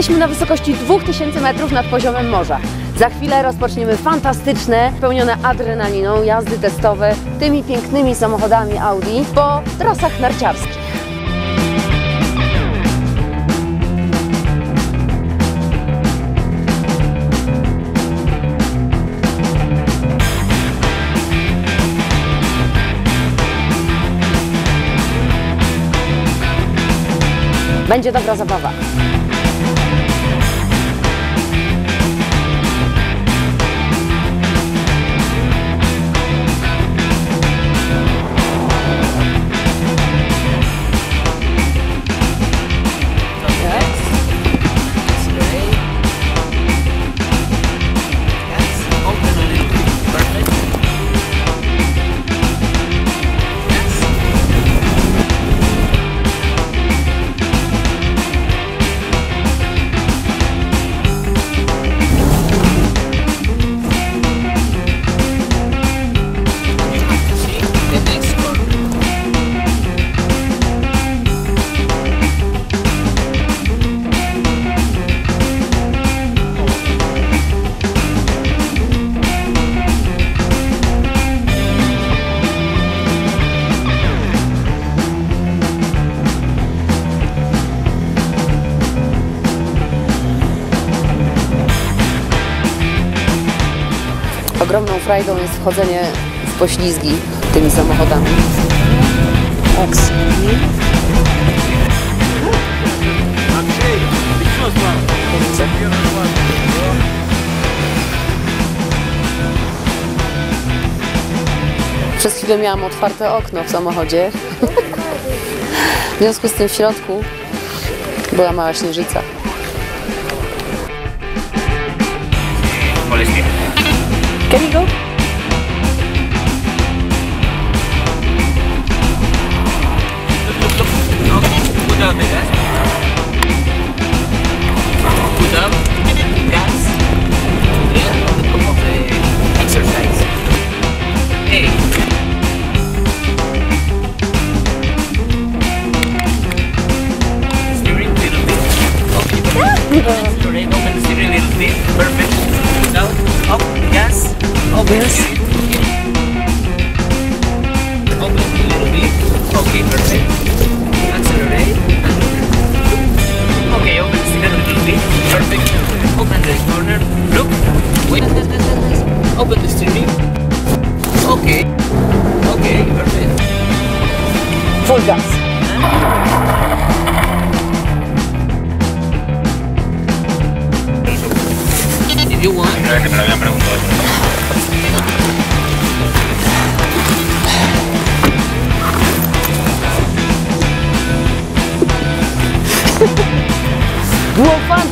Jesteśmy na wysokości 2000 metrów nad poziomem morza. Za chwilę rozpoczniemy fantastyczne, pełnione adrenaliną jazdy testowe tymi pięknymi samochodami Audi po trasach narciarskich. Będzie dobra zabawa. Ogromną frajdą jest wchodzenie w poślizgi tymi samochodami. Przez chwilę miałam otwarte okno w samochodzie. W związku z tym w środku była mała śnieżyca. Molestia. Can you go? Full gas. If you want.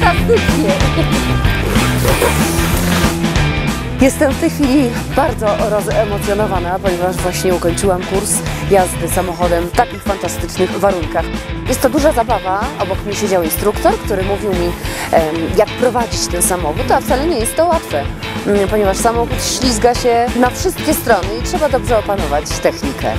Fantastycznie! Jestem w tej chwili bardzo rozemocjonowana, ponieważ właśnie ukończyłam kurs jazdy samochodem w takich fantastycznych warunkach. Jest to duża zabawa. Obok mnie siedział instruktor, który mówił mi, jak prowadzić ten samochód, a wcale nie jest to łatwe, mm, ponieważ samochód ślizga się na wszystkie strony i trzeba dobrze opanować technikę.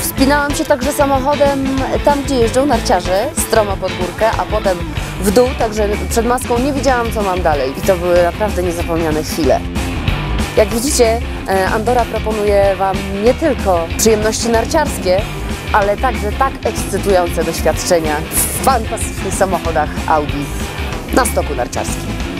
Wspinałam się także samochodem tam, gdzie jeżdżą narciarze, stromo pod górkę, a potem w dół, także przed maską nie wiedziałam, co mam dalej. I to były naprawdę niezapomniane chwile. Jak widzicie, e, Andora proponuje Wam nie tylko przyjemności narciarskie, ale także tak ekscytujące doświadczenia w fantastycznych samochodach Audi na stoku narciarskim.